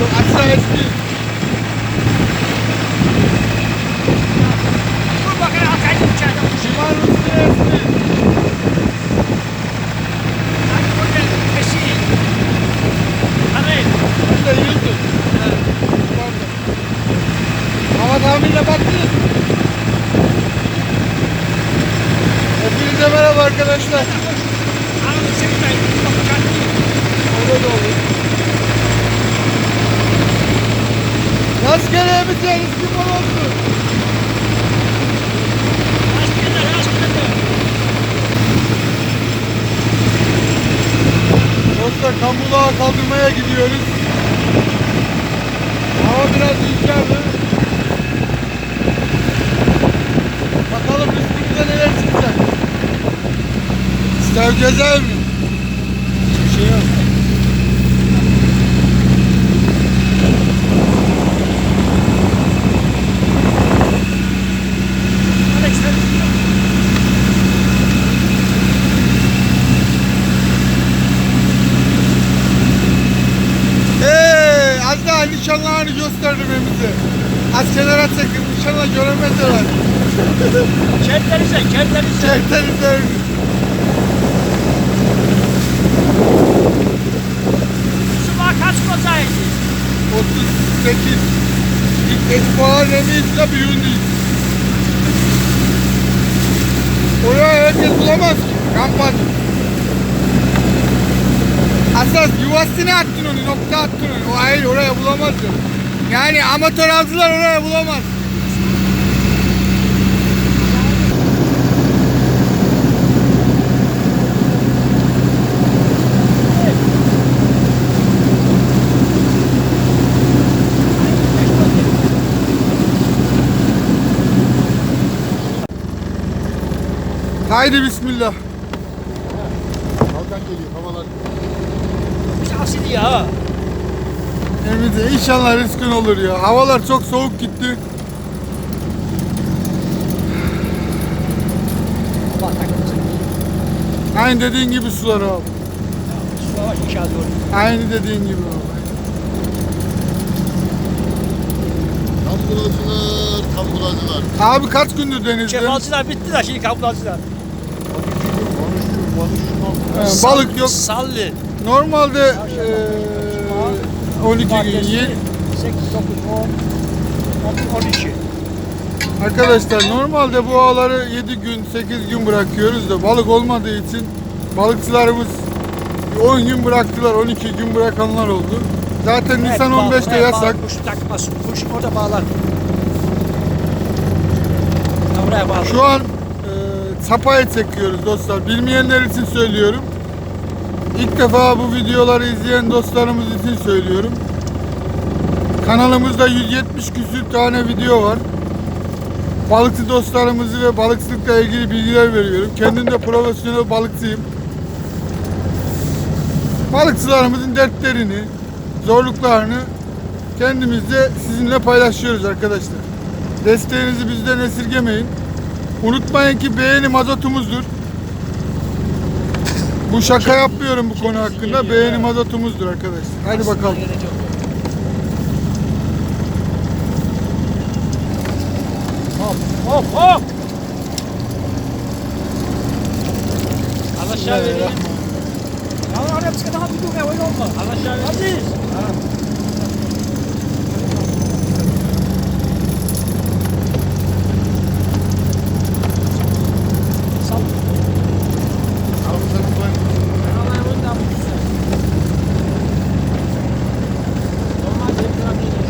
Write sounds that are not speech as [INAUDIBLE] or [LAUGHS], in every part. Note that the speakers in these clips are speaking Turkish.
Yok aşağı eski. Dur bakayım atayım içeride. Şimal üstü eski. Hadi burada peşi. Hadi. Yüzdüm. Pardon. Hava tahminine baktınız. Hepinize merhaba arkadaşlar. Ananı çekmeyin. Orada da olur. Bir tane kim olsun. Dostlar Kambulağa kaldırmaya gidiyoruz. Hava biraz rüzgarlı. Bakalım üstümüze neler çıkacak. Mi? Hiçbir şey yok. Hadi sen. Hey, az daha gösterdim elimize. Az kenara çekin, nişanla göremezler. Kendinize. Çekten üzerine. Sıva kaç kozaydı? 38. İlk espoir remiyiz de birinciyiz. Oraya herkes bulamaz ki. Kampanya. Asas yuvasına attın onu, nokta attın onu. O hayır oraya bulamaz. Yani amatör avcılar oraya bulamaz. Haydi bismillah. Kalkan geliyor havalar. Şahsi ya. Evimize inşallah rızkın olur ya. Havalar çok soğuk gitti. Aynı dediğin gibi sular abi. Aynı dediğin gibi abi. Kamburacılar, kamburacılar. Abi kaç gündür denizde? Kefalcılar bitti de şimdi kapılarcılar. He, balık yok. Sallı. Normalde eee 12 gün. Ye- 8, 9, 10, 12. Arkadaşlar normalde bu ağları 7 gün 8 gün bırakıyoruz da balık olmadığı için balıkçılarımız 10 gün bıraktılar 12 gün bırakanlar oldu. Zaten Nisan 15'te yasak. Kuş takmaz. Kuş orada bağlar. Oraya bağlar. Şu an e, sapaya çekiyoruz dostlar. Bilmeyenler için söylüyorum. İlk defa bu videoları izleyen dostlarımız için söylüyorum. Kanalımızda 170 küsür tane video var. Balıkçı dostlarımızı ve balıkçılıkla ilgili bilgiler veriyorum. Kendim de profesyonel balıkçıyım. Balıkçılarımızın dertlerini, zorluklarını kendimizde sizinle paylaşıyoruz arkadaşlar. Desteğinizi bizden esirgemeyin. Unutmayın ki beğeni mazotumuzdur. Bu şaka yapmıyorum bu konu hakkında. Beğeni mazotumuzdur arkadaşlar. Hadi bakalım. Hop hop hop. Al aşağı vereyim. Ya oraya çıkın daha bir dur öyle olma. Al aşağı ver. Hadi. Sal. Vallahi bundan bu güzel. Normalde hep bırakmışlar.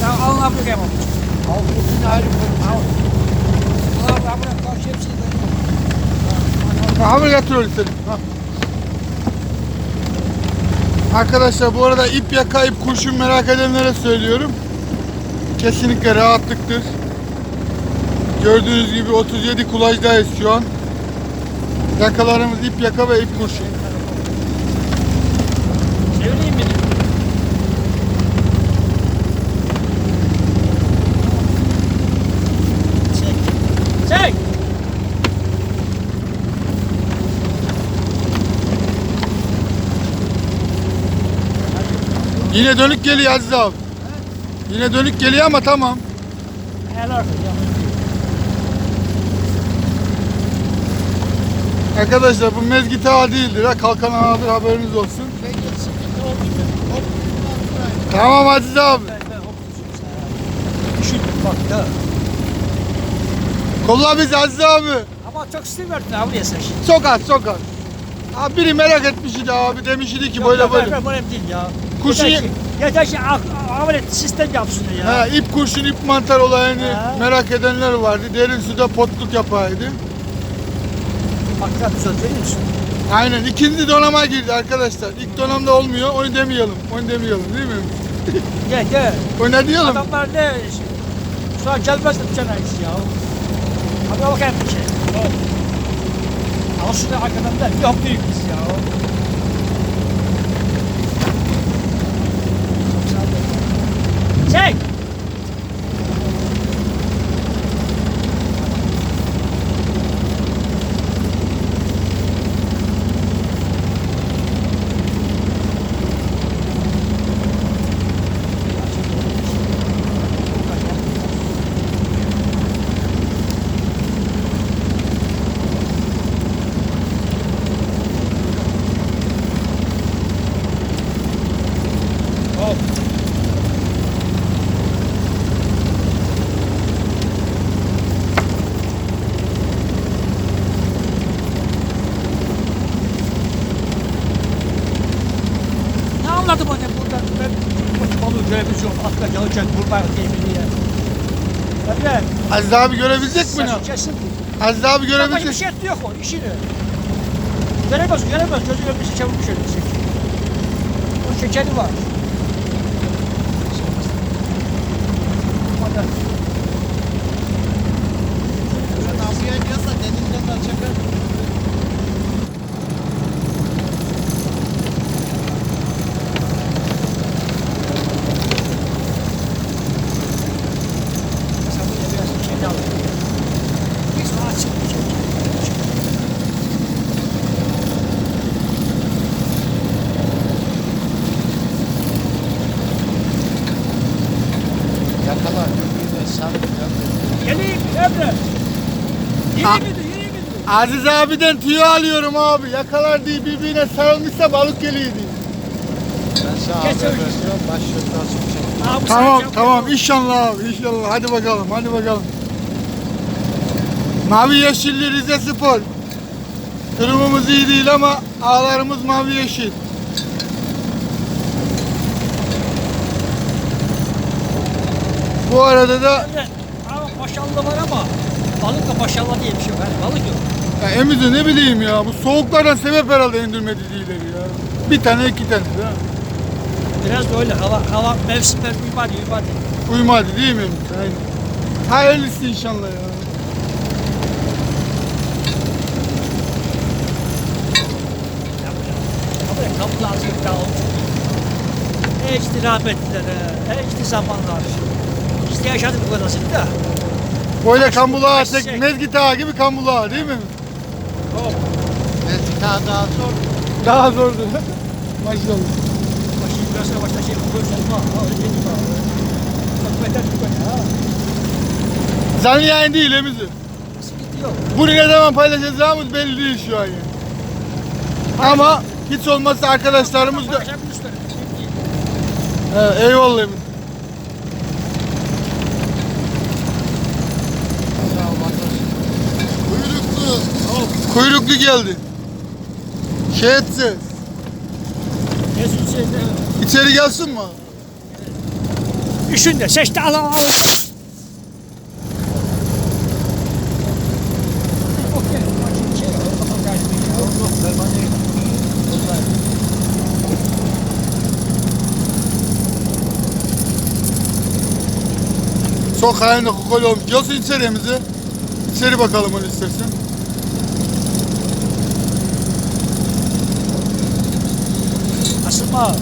Sen alın abi bakayım. Al bunu ayrı koy. Al. Al abi bırak karşı hepsini Ha. Arkadaşlar bu arada ip yaka ip kurşun merak edenlere söylüyorum. Kesinlikle rahatlıktır. Gördüğünüz gibi 37 kulajdayız şu an. Yakalarımız ip yaka ve ip kurşun. Yine dönük geliyor Aziz abi. Yine dönük geliyor ama tamam. Helal olsun. Arkadaşlar bu mezgit ağa değildir ha. Kalkan ağadır haberiniz olsun. Tamam Aziz abi. Üşüdüm bak ya. Kolla biz Aziz abi. Ama çok stil verdin abi ya sen şimdi. Çok az çok az. Abi biri merak etmiş idi abi demiş idi ki Yok, böyle yok, böyle. yok, Böyle değil ya. Kurşun- Yeter ki, yeter ki ameliyat sistem yapsın ya. Ha, ip kurşun ip mantar olayını Ha. merak edenler vardı. Derin suda potluk yapaydı. Hakikaten söz veriyor musun? Aynen ikinci donama girdi arkadaşlar. İlk donamda olmuyor onu demeyelim. Onu demeyelim değil mi? [LAUGHS] Gel gel. O ne diyelim? Adamlar ne? Sonra gelmez de cenayet ya. Hadi bakayım bir şey. Al şunu arkadan da yok büyük biz ya. Çek. Hop. Ne anladım anne buradan ben bu balığı görebileceğim. Hakikaten çalacak kurban diye diye. Öyle. Aziz abi görebilecek mi? Saçı kesin. Aziz abi Ama bir görebilecek. şey yok o işini. Göremez, göremez. Gözü görmesi çabuk şöyle. O şekeri var. Hadi. Sen abiye diyorsa deninden de çeker. Sen buraya biraz bir şey de al. Biz ona açık bir şey. Yakalar. Birbirine sarıp Geleyim Emre. Ha. Yeni miydi, yeni miydi? Aziz abiden tüyo alıyorum abi. Yakalar diye birbirine sarılmışsa balık geliyor diye. Ben sana haber çıkacak. Aa, bu Tamam tamam inşallah abi inşallah. Hadi bakalım hadi bakalım. Mavi yeşilli Rize Spor. Durumumuz iyi değil ama ağlarımız mavi yeşil. Bu arada da Ama maşallah var ama balık da maşallah diye bir şey yok. Yani balık yok. Ya Emizi ne bileyim ya bu soğuklardan sebep herhalde indirmedi değilleri ya. Bir tane iki tane de. Biraz da öyle hava, hava mevsimler uymadı uymadı. Uyumadı değil mi Emizi? Aynen. Hayırlısı inşallah ya. Ya kapı lazım. E işte rahmetlilere, işte zamanlar. İşte yaşadık bu kadarını da. Böyle kambulağa tek mezgit ağa gibi kambulağa değil mi? Hop. Belki daha daha zor. Daha zordu. Maşallah. Başı yukarısına başta şey koy solma. Ha öyle değil mi? Bak beter tut beni ha. Canlı yayın değil Emizi. Sıkıntı yok. Bunu ne zaman paylaşacağımız belli değil şu an yani. Ama hiç olmazsa arkadaşlarımız da... Evet, eyvallah Emizi. Sağ ol vatandaş. Kuyruklu. Hop. Kuyruklu geldi. Şey etse, Mesut şeyde. içeri gelsin mi? Üşün de seçti al al. Çok hayırlı kokol olmuş. Gelsin içeri Emizi. İçeri bakalım onu istersen. Asılma.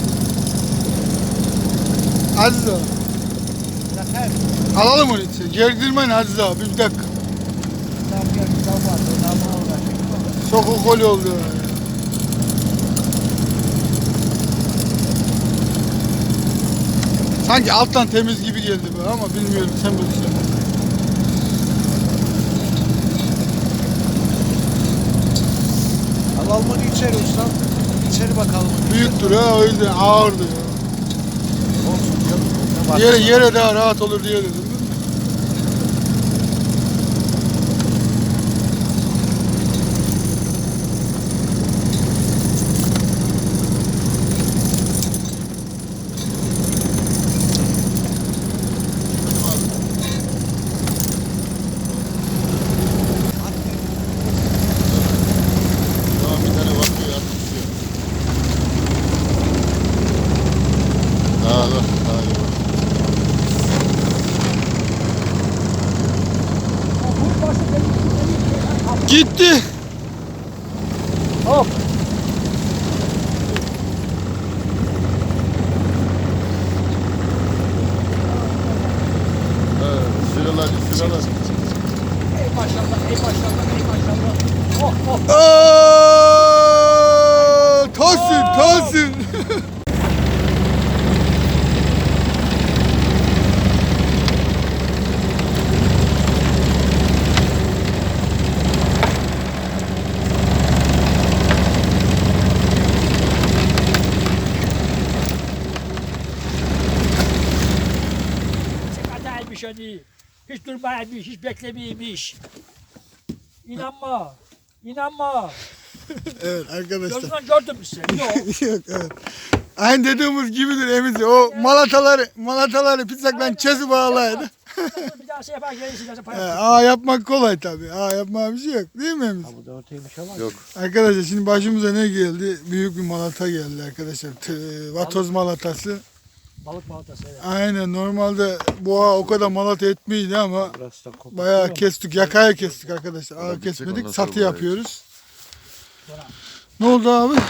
Aziz abi. Zafer. Alalım onu içeri. Gerdirmeyin Aziz abi. Bir dakika. Çok kokol oldu. Sanki alttan temiz gibi geldi böyle ama bilmiyorum sen bilirsin. Al almanı içeri ustam. İçeri bakalım. Büyüktür ha o yüzden ağırdı ya. Olsun? Yere, yere daha rahat olur diye dedim. değil mi? Tamam bir tane bakıyor atmışıyor. Daha dur. Daha iyi bak. Bu başı benim Gitti. Hop. Evet. Sıraladı sıraladı. Ey maşallah, ey maşallah, ey maşallah. Oh oh. Aa, Tahsin, Tahsin. Sıkataymış hani. Hiç durmaymış, hiç beklemeymiş. İnanma. İnanma. [LAUGHS] Evet arkadaşlar. Gözünden gördün mü sen? Yok. [LAUGHS] Yok evet. Aynı dediğimiz gibidir emizi. O malataları, malataları pizzaktan kesip bağlaydı. bir daha şey yapar gelirsin. [LAUGHS] Aa yapmak kolay tabii. Aa yapmak bir şey yok. Değil mi emiz? Bu da ortaymış ama. Yok. Arkadaşlar şimdi başımıza ne geldi? Büyük bir malata geldi arkadaşlar. T- vatoz malatası. Balık balatası. Evet. Aynen normalde boğa o kadar malata etmeydi ama bayağı kestik. Yakaya kestik arkadaşlar. Ağa kesmedik. Satı yapıyoruz. Donam. Ne oldu abi?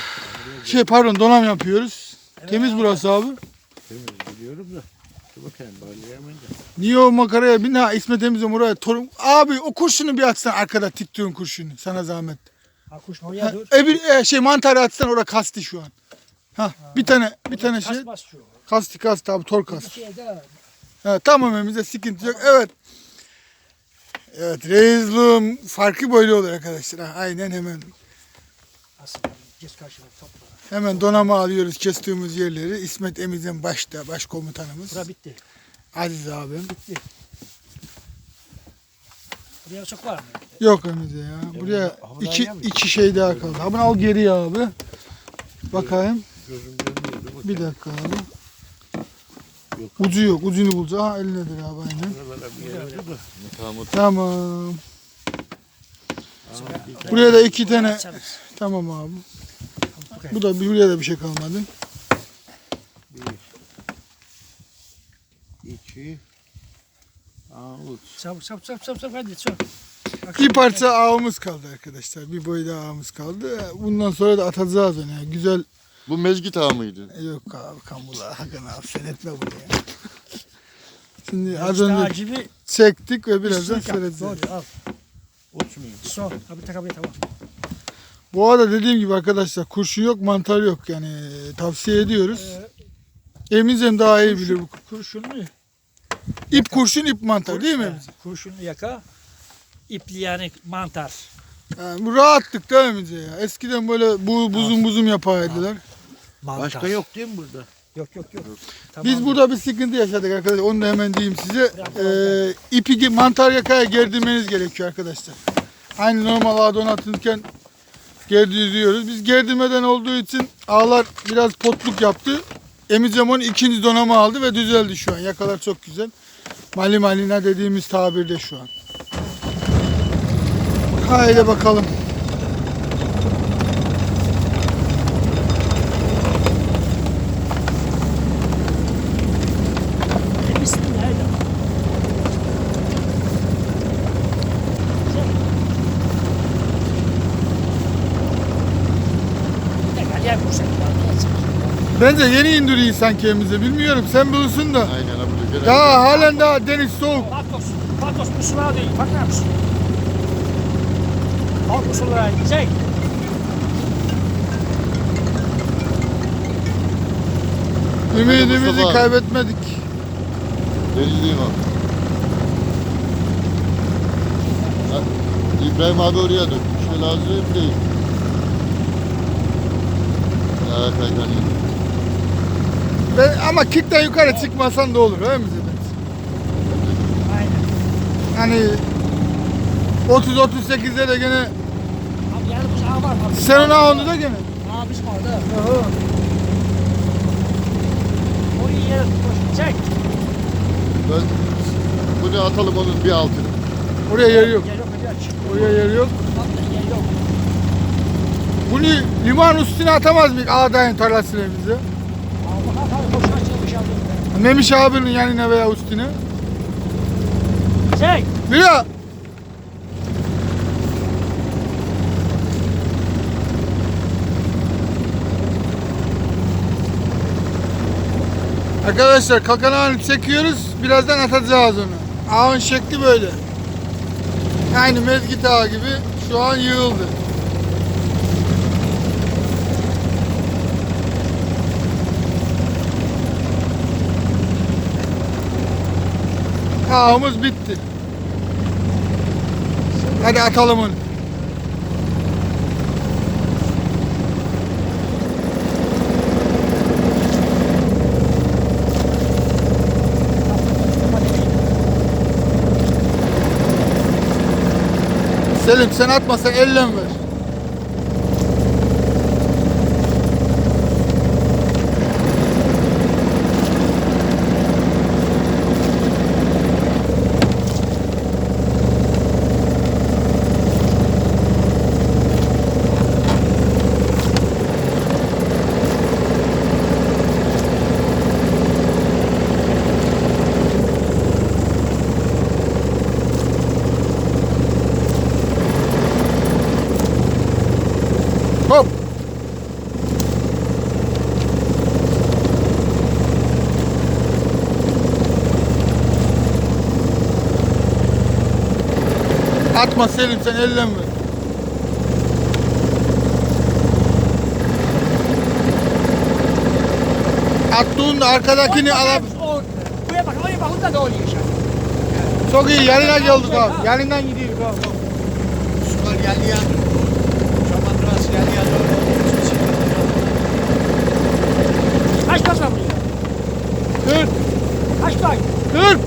Şey pardon donam yapıyoruz. Temiz burası abi. Temiz biliyorum da. Bakayım. Niye o makaraya bin ha İsmet Emiz'e oraya torun. Abi o kurşunu bir atsan arkada tiktüğün kurşunu sana zahmet. Ha kuş Ha, oraya dur. e bir e, şey mantarı atsan orada kasti şu an. Ha bir tane bir tane şey Kasmaz şu. Kasti kasti abi tor Bir kasti. şey tamam Emiz'e sıkıntı yok. Evet. Evet reisluğum farkı böyle olur arkadaşlar. Ha, aynen hemen. Hemen donama alıyoruz kestiğimiz yerleri. İsmet Emiz'in başta başkomutanımız. Bura bitti. Aziz abim. Bitti. Buraya çok var mı? Yok Emiz'e ya. Buraya iki, iki şey daha kaldı. Ha bunu al geriye abi. Bakayım. Gözüm görmüyor. Dur bakayım. Bir dakika abi. Yok. Ucu yok. Ucunu bulacağız. Ha elindedir abi aynen. Tamam. Buraya da iki tane. Tamam abi. Bu da buraya da bir şey kalmadı. Bir. İki. Aa, üç. Çabuk çabuk çabuk çabuk çabuk hadi çabuk. Bir parça ağımız kaldı arkadaşlar. Bir boy daha ağımız kaldı. Bundan sonra da atacağız onu. Yani. Güzel. Bu mezgit ağı mıydı? Yok abi kamula. Hakan abi sen etme bunu ya. [LAUGHS] Şimdi az önce acibi çektik ve birazdan seyredeceğiz. Doğru al. Uç muydu? Son. Abi tak abi tamam. Bu arada dediğim gibi arkadaşlar kurşun yok mantar yok yani tavsiye ediyoruz. Ee, Emizem daha iyi bilir bu. kurşunlu. İp kurşun ip mantar değil mi Emizem? Kurşunlu yaka. ipli yani mantar. Yani bu rahatlık değil mi Emize ya? Eskiden böyle bu buzum buzum yapardılar. Mantar. Başka yok değil mi burada? Yok yok yok. Tamam. Biz burada bir sıkıntı yaşadık arkadaşlar. Onu da hemen diyeyim size. Ee, ipi mantar yakaya gerdirmeniz gerekiyor arkadaşlar. Aynı normal ağ donatırken gerdiriyoruz. Biz gerdirmeden olduğu için ağlar biraz potluk yaptı. Emicem onun ikinci donama aldı ve düzeldi şu an. Yakalar çok güzel. Mali malina dediğimiz tabirde şu an. Haydi bakalım. Bismillah. haydi. Bir dakika, gel bu şekilde. Bence yeni indiriyor sanki Emice. Bilmiyorum sen bilirsin da. Aynen abi. Gel Daha halen daha deniz soğuk. Patos. Patos bu sular değil. Bakar mısın? Al bu sulara gidecek. Ümidimizi Mustafa abi. kaybetmedik. Denizliyim abi. Ha, İbrahim abi oraya dön. Bir şey lazım değil. Evet Aykan Ve, ama kickten yukarı çıkmasan da olur öyle mi? Aynen. Hani 30-38'de de gene Abi yanımız ağ var. Abi. senin ağını da gene. Ağabeyim orada. Orayı yere koş. Çek. Ben bunu atalım onun bir altını. Oraya yer yok. Yer yok. hadi aç. Oraya yer yok. Vallahi yer yok. Bunu liman üstüne atamaz mıyız ağdayın tarlasına bize? Memiş abinin yanına veya üstüne. Çek. Mira! Arkadaşlar ağını çekiyoruz. Birazdan atacağız onu. Ağın şekli böyle. Aynı mezgit ağı gibi şu an yığıldı. Ağımız bitti. Hadi atalım onu. Selim sen atmasan elle ver. Hop. Atma Selim sen ellen ver. Attığında arkadakini alab. O- Buraya bak. Oraya bak. Onda da oluyor işte. Çok iyi yanına geldik abi. Yanından gidiyoruz abi. Sular geldi ya. Şamandırası geldi ya. Kaç pas var buraya? Kır, Kaç tay? kır.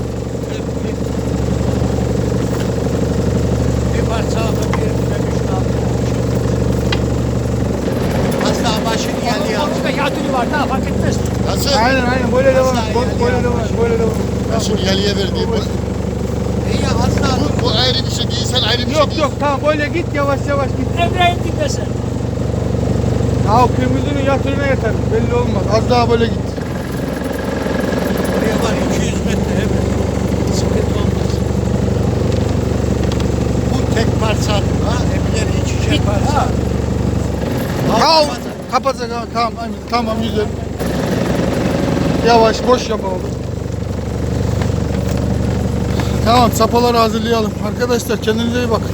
Bir parça aldım bir bir şunu aldım. Az daha başını geldi ya. Onun da yatırı var. Daha fark etmez. Nasıl? Aynen aynen böyle devam. Böyle, devam. Böyle devam. Nasıl yalıya verdiği bu, İyi ya daha. bu, bu ayrı bir şey değil, sen ayrı bir şey Yok değil. yok tamam böyle git yavaş yavaş git. Emre'yi dinlesin. Ya kırmızının yatırına yeter. Belli olmaz. Az daha böyle git. Oraya var 200 metre hemen. Sıkıntı olmaz. Bu tek parça ha. Hepleri iç içe parça. Tamam. Al, Kapatacak abi. Tamam aynen. Tamam güzel. Yavaş boş yapalım. Tamam sapaları hazırlayalım. Arkadaşlar kendinize iyi bakın.